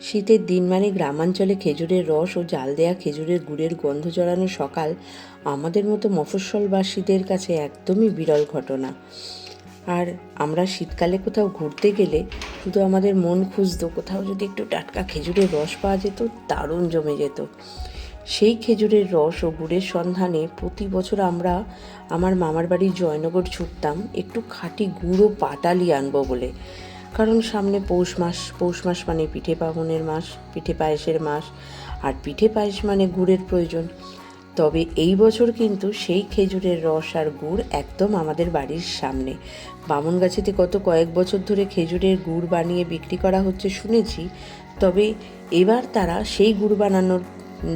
শীতের দিন মানে গ্রামাঞ্চলে খেজুরের রস ও জাল দেয়া খেজুরের গুড়ের গন্ধ জড়ানো সকাল আমাদের মতো মফস্বলবাসীদের কাছে একদমই বিরল ঘটনা। আর আমরা শীতকালে কোথাও ঘুরতে গেলে শুধু আমাদের মন খুঁজতো, কোথাও যদি একটু টাটকা খেজুরের রস পাওয়া যেত, দারুণ জমে যেত। সেই খেজুরের রস ও গুড়ের সন্ধানে প্রতি বছর আমরা আমার মামার বাড়ি জয়নগর ছুটতাম, একটু খাঁটি গুড় পাটালি আনব বলে। কারণ সামনে পৌষ মাস পৌষ মাস মানে পিঠে পাবনের মাস, পিঠে পায়েসের মাস, আর পিঠে পায়েস মানে গুড়ের প্রয়োজন। তবে এই বছর কিন্তু সেই খেজুরের রস আর গুড় একদম আমাদের বাড়ির সামনে। বামনগাছিতে গত কয়েক বছর ধরে খেজুরের গুড় বানিয়ে বিক্রি করা হচ্ছে শুনেছি, তবে এবার তারা সেই গুড় বানানোর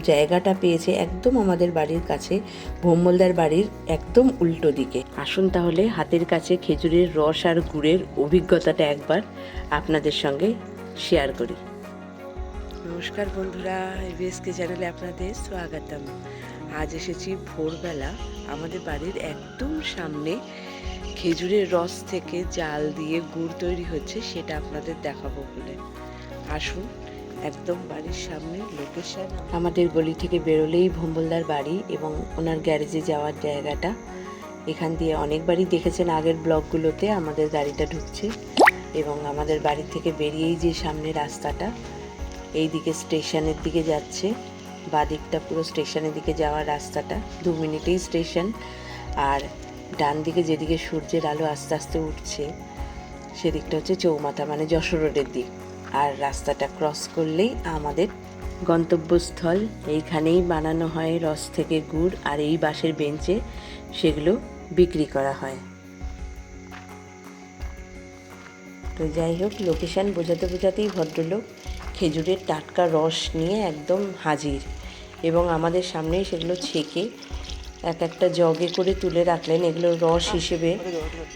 জায়গাটা পেয়েছে একদম আমাদের বাড়ির কাছে ভোম্বলদার বাড়ির একদম উল্টো দিকে। আসুন তাহলে হাতের কাছে খেজুরের রস আর গুড়ের অভিজ্ঞতাটা একবার আপনাদের সঙ্গে শেয়ার করি। নমস্কার বন্ধুরা এবিএসকে চ্যানেলে আপনাদের স্বাগতম। আজ এসেছি ভোরবেলা আমাদের বাড়ির একদম সামনে। খেজুরের রস থেকে জাল দিয়ে গুড় তৈরি হচ্ছে, সেটা আপনাদের দেখাবো বলে। আসুন একদম বাড়ির সামনে লোকেশন আমাদের গলি থেকে বেরোলেই ভম্বলদার বাড়ি এবং ওনার গ্যারেজে যাওয়ার জায়গাটা। এখান দিয়ে অনেকবারই দেখেছেন আগের ব্লকগুলোতে আমাদের গাড়িটা ঢুকছে এবং আমাদের বাড়ি থেকে বেরিয়েই যে সামনে রাস্তাটা এই দিকে স্টেশনের দিকে যাচ্ছে। বাঁ দিকটা পুরো স্টেশনের দিকে যাওয়ার রাস্তাটা, দু মিনিটেই স্টেশন। আর ডান দিকে যেদিকে সূর্যের আলো আস্তে আস্তে উঠছে, সেদিকটা হচ্ছে চৌমাথা মানে যশোর রোডের দিক। আর রাস্তাটা ক্রস করলেই আমাদের গন্তব্যস্থল। এইখানেই বানানো হয় রস থেকে গুড় আর এই বাঁশের বেঞ্চে সেগুলো বিক্রি করা হয়। তো যাই হোক লোকেশান বোঝাতে বোঝাতেই ভদ্রলোক খেজুরের টাটকা রস নিয়ে একদম হাজির এবং আমাদের সামনেই সেগুলো ছেঁকে এক একটা জগে করে তুলে রাখলেন। এগুলো রস হিসেবে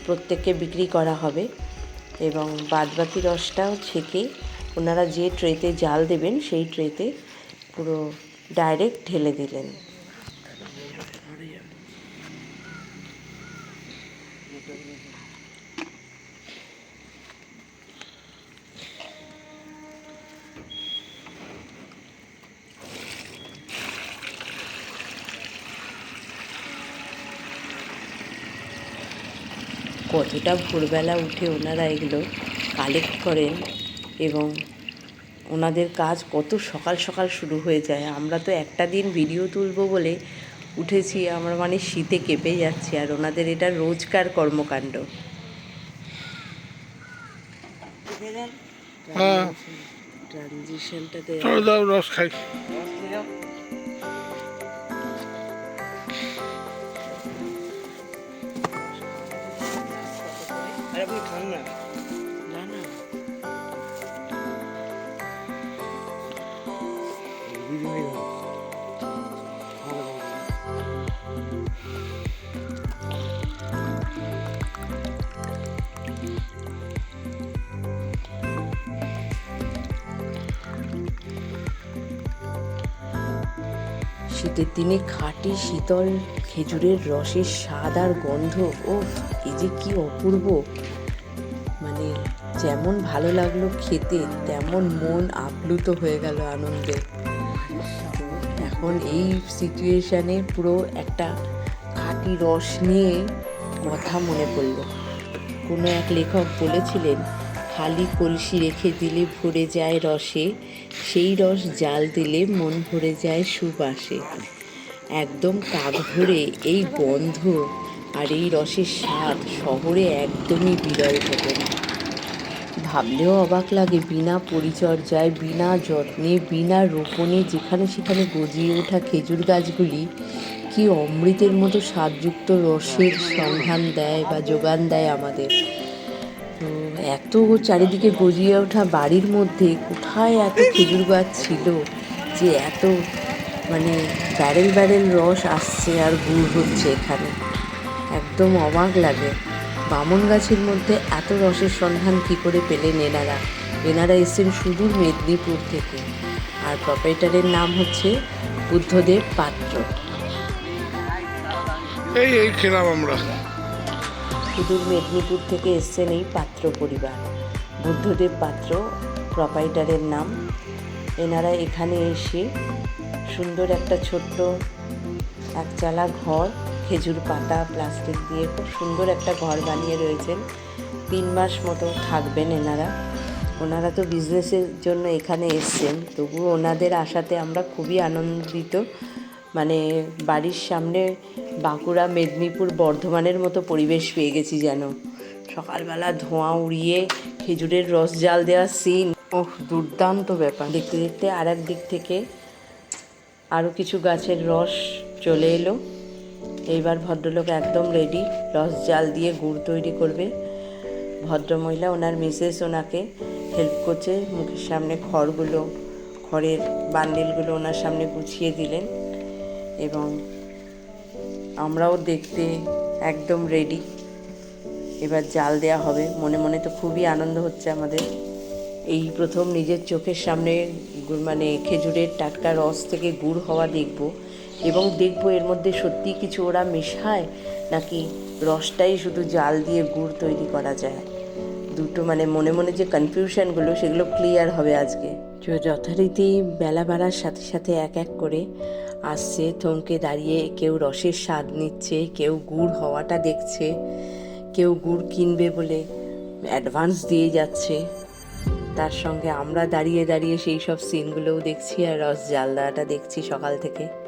প্রত্যেককে বিক্রি করা হবে। এবং বাদবাকি রসটাও ছেঁকে ওনারা যে ট্রেতে জাল দেবেন সেই ট্রেতে পুরো ডাইরেক্ট ঢেলে দিলেন। কতটা ভোরবেলা উঠে ওনারা এগুলো কালেক্ট করেন এবং ওনাদের কাজ কত সকাল সকাল শুরু হয়ে যায়। আমরা তো একটা দিন ভিডিও তুলবো বলে উঠেছি আমরা মানে শীতে কেঁপে যাচ্ছি আর ওনাদের এটা রোজকার কর্মকাণ্ড। হ্যাঁ। ট্রানজিশনটাতে দাও রস খাই। শীতের দিনে খাঁটি শীতল খেজুরের রসের স্বাদ আর গন্ধ ও এই যে কি অপূর্ব। মানে যেমন ভালো লাগল খেতে, তেমন মন আপ্লুত হয়ে গেল আনন্দে। এখন এই সিচুয়েশানে পুরো একটা খাঁটি রস নিয়ে কথা মনে পড়ল। কোনো এক লেখক বলেছিলেন, খালি কলসি রেখে দিলে ভরে যায় রসে, সেই রস জাল দিলে মন ভরে যায় সুবাসে। একদম কাক ভরে এই গন্ধ আর এই রসের স্বাদ শহরে একদমই বিরল ঘটনা ভাবলেও অবাক লাগে। বিনা পরিচর্যায়, বিনা যত্নে, বিনা রোপণে যেখানে সেখানে গজিয়ে ওঠা খেজুর গাছগুলি কি অমৃতের মতো স্বাদযুক্ত রসের সন্ধান দেয় বা যোগান দেয় আমাদের? তো এত চারিদিকে গজিয়ে ওঠা বাড়ির মধ্যে কোথায় এত খেজুর গাছ ছিল যে এত মানে ব্যারেল ব্যারেল রস আসছে আর গুড় হচ্ছে এখানে? একদম অবাক লাগে। বামন গাছের মধ্যে এত রসের সন্ধান কী করে পেলেন এনারা? এনারা এসেছেন সুদূর মেদিনীপুর থেকে। আর প্রপারেটারের নাম হচ্ছে বুদ্ধদেব পাত্র। এই এই খেলাম আমরা। সুদূর মেদিনীপুর থেকে এসছেন এই পাত্র পরিবার। বুদ্ধদেব পাত্র প্রপাইটারের নাম। এনারা এখানে এসে সুন্দর একটা ছোট্ট একচালা ঘর খেজুর পাতা প্লাস্টিক দিয়ে খুব সুন্দর একটা ঘর বানিয়ে রয়েছেন। তিন মাস মতো থাকবেন এনারা। ওনারা তো বিজনেসের জন্য এখানে এসছেন। তবুও ওনাদের আসাতে আমরা খুবই আনন্দিত। মানে বাড়ির সামনে বাঁকুড়া মেদিনীপুর বর্ধমানের মতো পরিবেশ পেয়ে গেছি যেন। সকালবেলা ধোঁয়া উড়িয়ে খেজুরের রস জাল দেওয়া সিন ওহ দুর্দান্ত ব্যাপার। দেখতে দেখতে আর দিক থেকে আরও কিছু গাছের রস চলে এলো। এইবার ভদ্রলোক একদম রেডি রস জাল দিয়ে গুড় তৈরি করবে। ভদ্রমহিলা, ওনার মিসেস ওনাকে হেল্প করছে, মুখের সামনে খড়গুলো, খড়ের বান্ডিলগুলো ওনার সামনে গুছিয়ে দিলেন এবং আমরাও দেখতে একদম রেডি এবার জাল দেয়া হবে। মনে মনে তো খুবই আনন্দ হচ্ছে আমাদের। এই প্রথম নিজের চোখের সামনে মানে খেজুরের টাটকা রস থেকে গুড় হওয়া দেখব। এবং দেখব এর মধ্যে সত্যি কিছু ওরা মেশায়? নাকি রসটাই শুধু জাল দিয়ে গুড় তৈরি করা যায়? দুটো মানে মনে মনে যে কনফিউশনগুলো সেগুলো ক্লিয়ার হবে আজকে। যথারীতি বেলা বাড়ার সাথে সাথে এক এক করে আসছে, থমকে দাঁড়িয়ে কেউ রসের স্বাদ নিচ্ছে, কেউ গুড় হওয়াটা দেখছে, কেউ গুড় কিনবে বলে অ্যাডভান্স দিয়ে যাচ্ছে। তার সঙ্গে আমরা দাঁড়িয়ে দাঁড়িয়ে সেই সব সিনগুলোও দেখছি আর রস জাল দেওয়াটা দেখছি সকাল থেকে।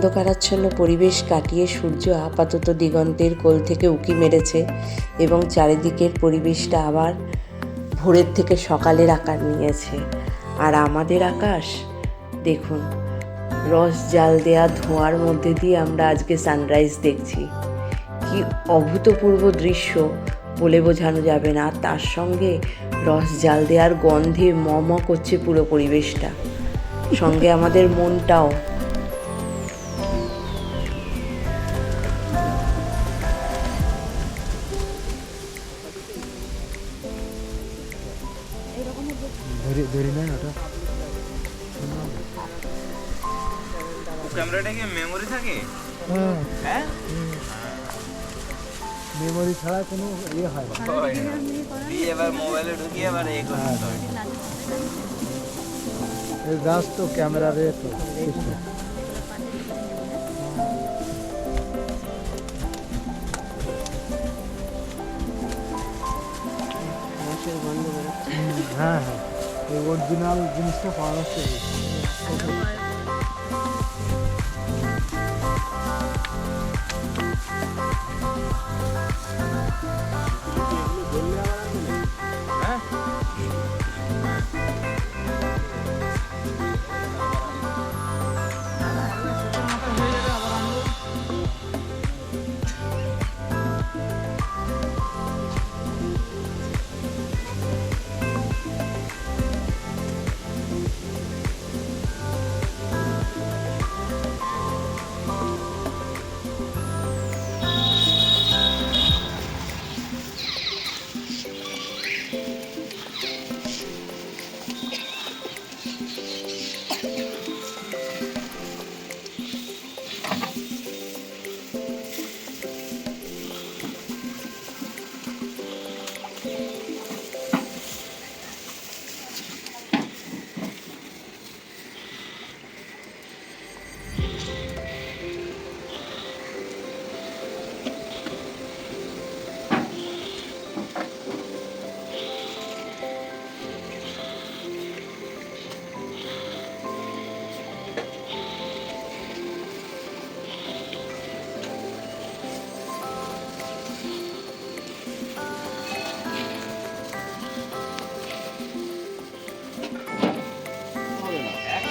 অন্ধকারাচ্ছন্ন পরিবেশ কাটিয়ে সূর্য আপাতত দিগন্তের কোল থেকে উকি মেরেছে এবং চারিদিকের পরিবেশটা আবার ভোরের থেকে সকালের আকার নিয়েছে। আর আমাদের আকাশ, দেখুন, রস জাল দেয়া ধোঁয়ার মধ্যে দিয়ে আমরা আজকে সানরাইজ দেখছি। কি অভূতপূর্ব দৃশ্য বলে বোঝানো যাবে না, তার সঙ্গে রস জাল দেওয়ার গন্ধে ম করছে পুরো পরিবেশটা। সঙ্গে আমাদের মনটাও ক্যামেরাটা কি মেমোরি থাকে? হ্যাঁ হ্যাঁ? মেমোরি ছাড়া কোনো ইয়ে হয় না। হয় দিয়ে এবার মোবাইলে ঢুকিয়ে এবার এ করতে হয়। এই গাছ তো ক্যামেরা রে তো। হ্যাঁ হ্যাঁ। এই অরিজিনাল জিনিসটা পাওয়া যাচ্ছে। এক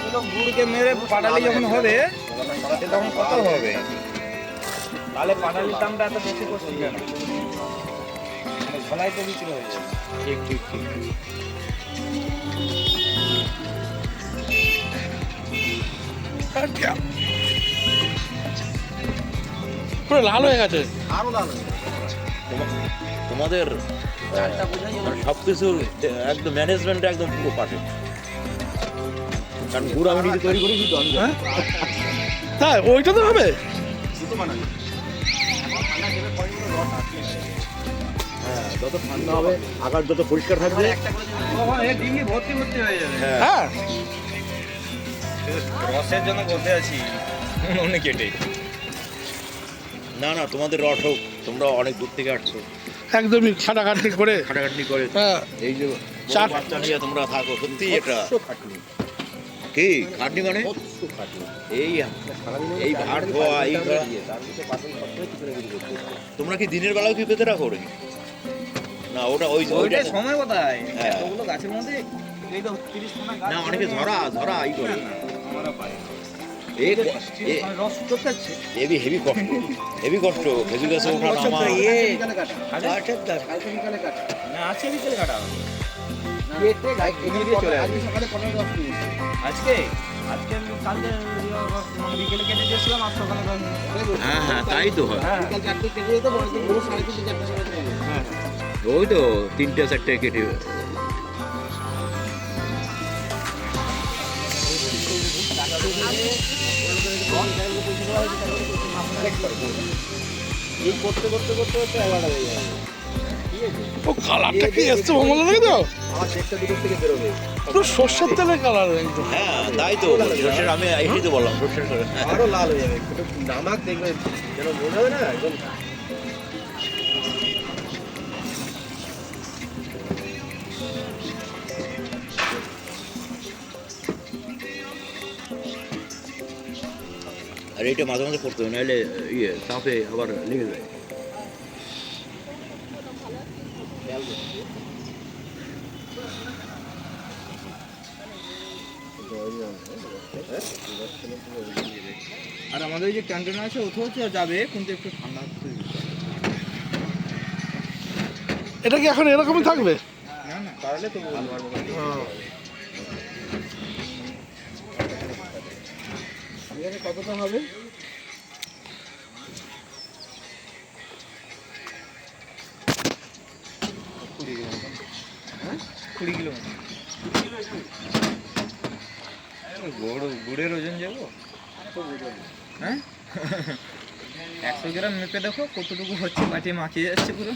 কিলো গুড়কে মেরে পাটালি যখন হবে তখন কত হবে? তাহলে পাটালির দামটা এত বেশি করছি কেন? মানে তো বিক্রি হয়ে যাবে। ঠিক ঠিক ঠিক। পুরো লাল হয়ে গেছে। তোমা- তোমাদের সব কিছু একদম ম্যানেজমেন্ট একদম পুরো পারফেক্ট কারণ গুড় আমি নিজে তৈরি করেছি তো আমি। তাই ওইটা তো হবে। হ্যাঁ যত ঠান্ডা হবে আকাশ যত পরিষ্কার থাকবে। হয়ে। যাবে হ্যাঁ হ্যাঁ রসের জন্য বসে আছি। মনে কেটে। না না তোমাদের রস হোক তোমরা অনেক দূর থেকে আসছো। একদমই খাটাখাটনি করে। খাটাখাটনি করে। হ্যাঁ। এই যে চার- বাচ্চা নিয়ে তোমরা থাকো সত্যি এটা কি খাটনি মানে? এই এই ভাত ধোয়া এই। তোমরা কি দিনের বেলাও কি পেতে রাখো রে না ওটা ওই ওইটা ওইটা সময় কোথায়? হ্যাঁ। এতগুলো গাছের মধ্যে এই তো তিরিশ খানা গাছ না অনেকে ধরা ধরা এই করে হেভি হেভি কষ্ট হেভি কষ্ট। হেভি গাছে ওঠা নামা না আজকে বিকেলে কাটা হবে আজকে আজকে? আমি কালকে বিকেলে কেটে দিয়েছিলাম আর সকালে রস- হ্যাঁ হ্যাঁ তাই তো হয়। হ্যাঁ। ওই তো তিনটে চারটে কেটে। ও কালারটা কি এসছে দেখে তো? পুরো সর্ষের তেলের কালার একদম। হ্যাঁ তাই তো। সর্ষের আমি এটাই তো বললাম সর্ষের আরও লাল হয়ে যাবে নামাক দেখবে যেন মনে হবে না একদম। আর এইটা মাঝে মাঝে করতে হবে নাহলে ইয়ে চাপে আবার লেগে যায়। এই যে ক্যান্টিন আছে ওঠো হচ্ছে যাবে কিন্তু একটু ঠান্ডা এটা কি এখন এরকমই থাকবে? না না পারলে তো কতটা হবে? কুড়ি কিলো গুড় গুড়ের ওজন যাব? হ্যাঁ? একশো গ্রাম মেপে দেখো কতটুকু হচ্ছে মাটিয়ে মাখিয়ে যাচ্ছে পুরো।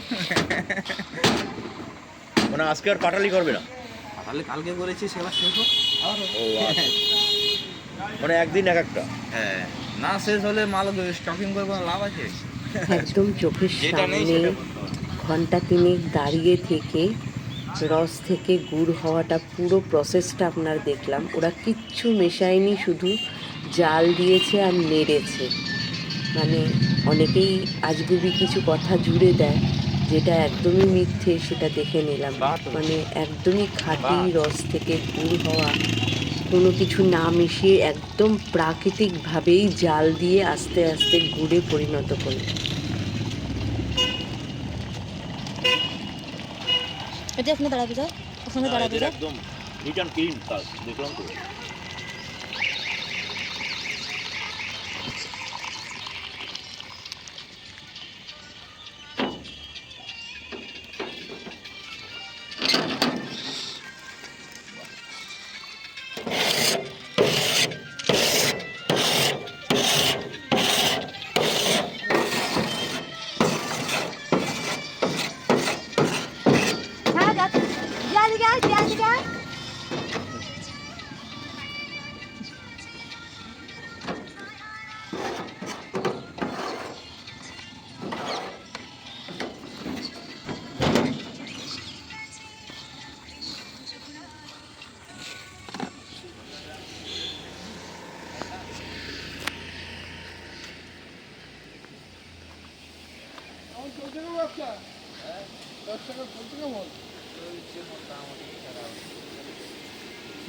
মানে আজকে আর পাটালি করবে না? তাহলে কালকে করেছি সেবার শেষ হোক। আচ্ছা। মানে একদিন এক একটা? হ্যাঁ। না শেষ হলে মাল স্টকিং করে কোনো লাভ আছে? একদম চোখের সামনে। ঘণ্টা তিনেক দাঁড়িয়ে থেকে রস থেকে গুড় হওয়াটা পুরো প্রসেসটা আপনার দেখলাম। ওরা কিচ্ছু মেশায়নি শুধু জাল দিয়েছে আর নেড়েছে মানে অনেকেই আজগুবি কিছু কথা জুড়ে দেয় যেটা একদমই মিথ্যে সেটা দেখে নিলাম। মানে একদমই খাঁটি রস থেকে গুড় হওয়া। কোনো কিছু না মিশিয়ে একদম প্রাকৃতিকভাবেই জাল দিয়ে আস্তে আস্তে গুড়ে পরিণত করল এটা ওখানে দাঁড়াবে যাও। ওখানে দাঁড়াবে যাও। একদম ক্লিন কাজ দেখলাম তো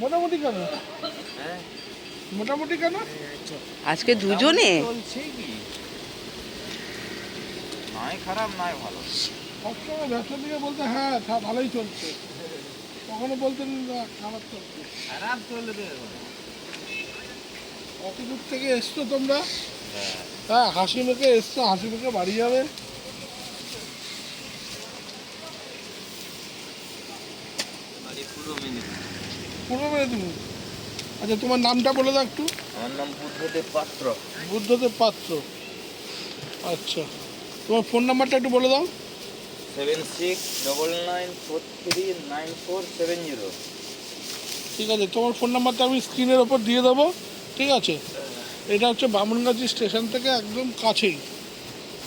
মোটামুটি কেন? মোটামুটি কেন? আজকে দুজনে? চলছে কি? নাই খারাপ নাই ভালো। সবসময় ব্যবসার দিকে বলতে হ্যাঁ তা ভালোই চলছে। কখনো বলতেন খারাপ চলছে। খারাপ চলে দূর থেকে এসছো তোমরা? হ্যাঁ হাসি মুখে এসছো হাসি মুখে বাড়ি যাবে বাড়ি পুরো মেদিনীপুর পূর্ব মেদিনীপুর আচ্ছা তোমার নামটা বলে দাও একটু। আমার নাম বুদ্ধদেব পাত্র। বুদ্ধদেব পাত্র। আচ্ছা তোমার ফোন নাম্বারটা একটু বলে দাও। Seven six double nine four three nine four seven zero. ঠিক আছে তোমার ফোন নাম্বারটা আমি স্ক্রিনের ওপর দিয়ে দেবো। ঠিক আছে? এটা হচ্ছে বামুনগাছি স্টেশন থেকে একদম কাছেই।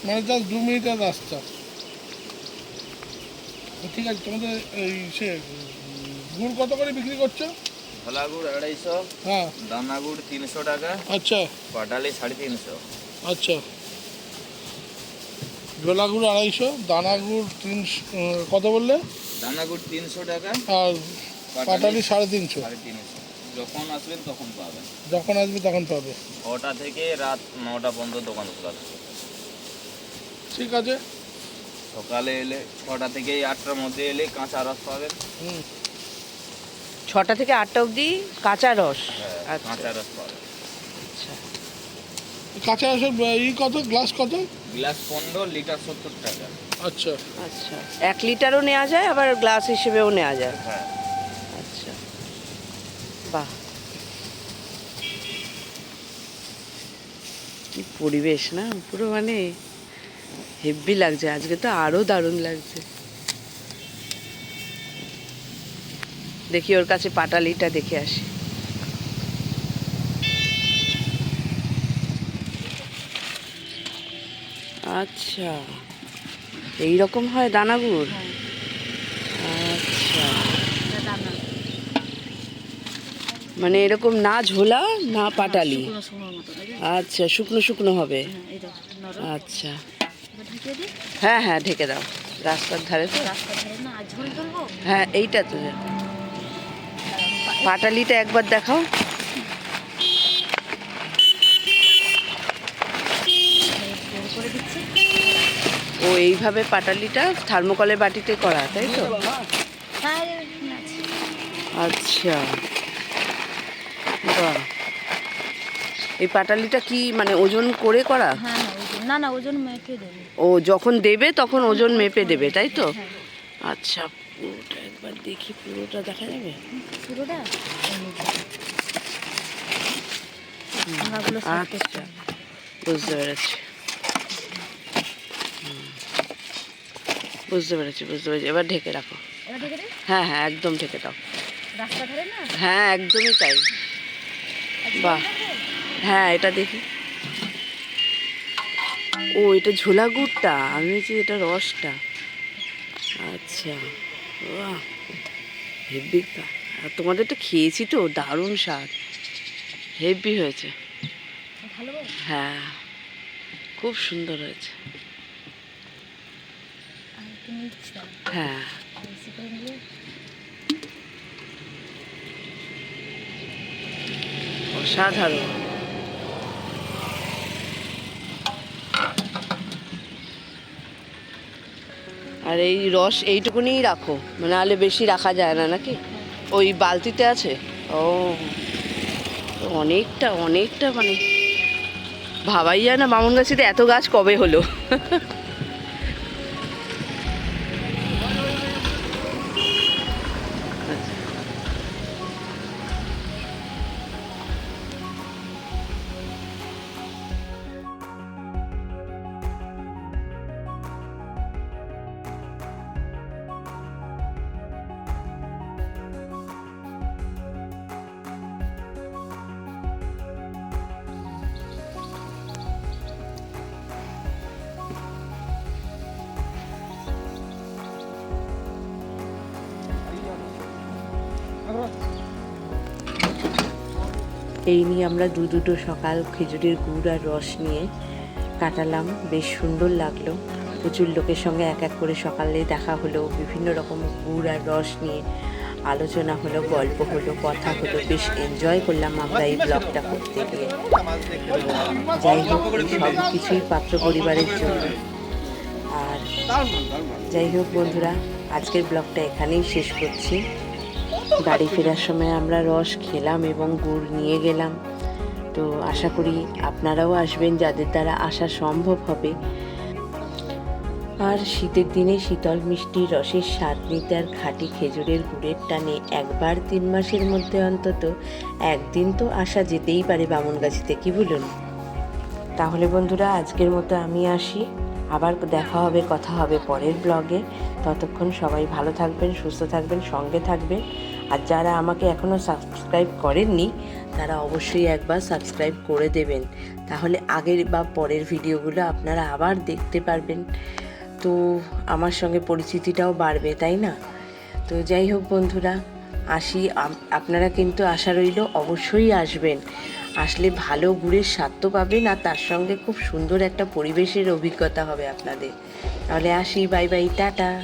মানে জাস্ট দু মিনিটের রাস্তা। ঠিক আছে তোমাদের এই সে গুড় কত করে বিক্রি করছ? ধলা গুড় আড়াইশো হ্যাঁ। দানা গুড় তিনশো টাকা আচ্ছা। পাটালি সাড়ে তিনশো। আচ্ছা। ঝোলা গুড় আড়াইশো দানা গুড় তিনশো কত বললে? দানা গুড় তিনশো টাকা আর পাটালি সাড়ে তিনশো। সাড়ে তিনশো। যখন আসবেন তখন পাবেন যখন আসবে তখন পাবে। ছটা থেকে রাত নটা পর্যন্ত দোকান খোলা থাকে। ঠিক আছে। সকালে এলে ছটা থেকে আটটার মধ্যে এলে কাঁচা রস পাবেন। হুম। ছটা থেকে আটটা অবধি কাঁচা রস। হ্যাঁ, আচ্ছা। কাঁচা রস আচ্ছা। কাঁচা রসের ই কত? গ্লাস কত? গ্লাস পনেরো লিটার সত্তর টাকা। আচ্ছা। আচ্ছা। এক লিটারও নেওয়া যায় আবার গ্লাস হিসেবেও নেওয়া যায়। হ্যাঁ। আচ্ছা। বাহ। কি পরিবেশ না? পুরো মানে হেভি লাগছে। আজকে তো আরও দারুণ লাগছে। দেখি ওর কাছে পাটালিটা দেখে আসি। আচ্ছা এই রকম হয় দানাগুড়? আচ্ছা। মানে এরকম না ঝোলা না পাটালি? আচ্ছা শুকনো শুকনো হবে। আচ্ছা। হ্যাঁ হ্যাঁ ঢেকে দাও। রাস্তার ধারে তো? হ্যাঁ এইটা তো পাটালিটা একবার দেখাও। ও এইভাবে পাটালিটা থার্মোকলের বাটিতে করা, তাই তো? আচ্ছা। বাহ। এই পাটালিটা কি মানে ওজন করে করা? না না ওজন মেপে দেবে ও যখন দেবে তখন ওজন মেপে দেবে, তাই তো? আচ্ছা। একবার দেখি পুরোটা দেখা যাবে? পুরোটা? আচ্ছা বুঝতে পেরেছি। বুঝতে পেরেছি বুঝতে পেরেছি। এবার ঢেকে রাখো। হ্যাঁ হ্যাঁ একদম ঢেকে দাও। হ্যাঁ একদমই তাই। বাহ। হ্যাঁ এটা দেখি। ও এটা ঝোলা গুড়টা আমি বলছি এটা রসটা। আচ্ছা। হেভি আর তোমাদের তো খেয়েছি তো দারুণ স্বাদ। হেভি হয়েছে। হ্যাঁ খুব সুন্দর হয়েছে। হ্যাঁ। অসাধারণ। আর এই রস এইটুকুনি রাখো। মানে আলে বেশি রাখা যায় না নাকি? ওই বালতিতে আছে? ও অনেকটা অনেকটা মানে ভাবাই যায় না বামুন গাছিতে এত গাছ কবে হলো? এই নিয়ে আমরা দু দুটো সকাল খেজুরের গুড় আর রস নিয়ে কাটালাম। বেশ সুন্দর লাগল। প্রচুর লোকের সঙ্গে এক এক করে সকালে দেখা হলো, বিভিন্ন রকম গুড় আর রস নিয়ে আলোচনা হলো, গল্প হলো, কথা হলো। বেশ এনজয় করলাম আমরা এই ব্লগটা করতে গিয়ে। যাই হোক সব কিছুই পাত্র পরিবারের জন্য। আর যাই হোক বন্ধুরা, আজকের ব্লগটা এখানেই শেষ করছি। বাড়ি ফেরার সময় আমরা রস খেলাম এবং গুড় নিয়ে গেলাম। তো আশা করি আপনারাও আসবেন যাদের দ্বারা আসা সম্ভব হবে। আর শীতের দিনে শীতল মিষ্টি রসের স্বাদ নিতে আর খাঁটি খেজুরের গুড়ের টানে একবার তিন মাসের মধ্যে অন্তত একদিন তো আসা যেতেই পারে বামনগাছিতে, কি বলুন? তাহলে বন্ধুরা, আজকের মতো আমি আসি। আবার দেখা হবে, কথা হবে পরের ব্লগে। ততক্ষণ সবাই ভালো থাকবেন, সুস্থ থাকবেন, সঙ্গে থাকবেন। আর যারা আমাকে এখনও সাবস্ক্রাইব করেননি, তারা অবশ্যই একবার সাবস্ক্রাইব করে দেবেন। তাহলে আগের বা পরের ভিডিওগুলো আপনারা আবার দেখতে পারবেন। তো আমার সঙ্গে পরিচিতিটাও বাড়বে, তাই না? তো যাই হোক বন্ধুরা, আসি। আপনারা কিন্তু আশা রইল অবশ্যই আসবেন। আসলে ভালো গুড়ের স্বাদ তো পাবেন আর তার সঙ্গে খুব সুন্দর একটা পরিবেশের অভিজ্ঞতা হবে আপনাদের। তাহলে আসি, বাই বাই, টাটা।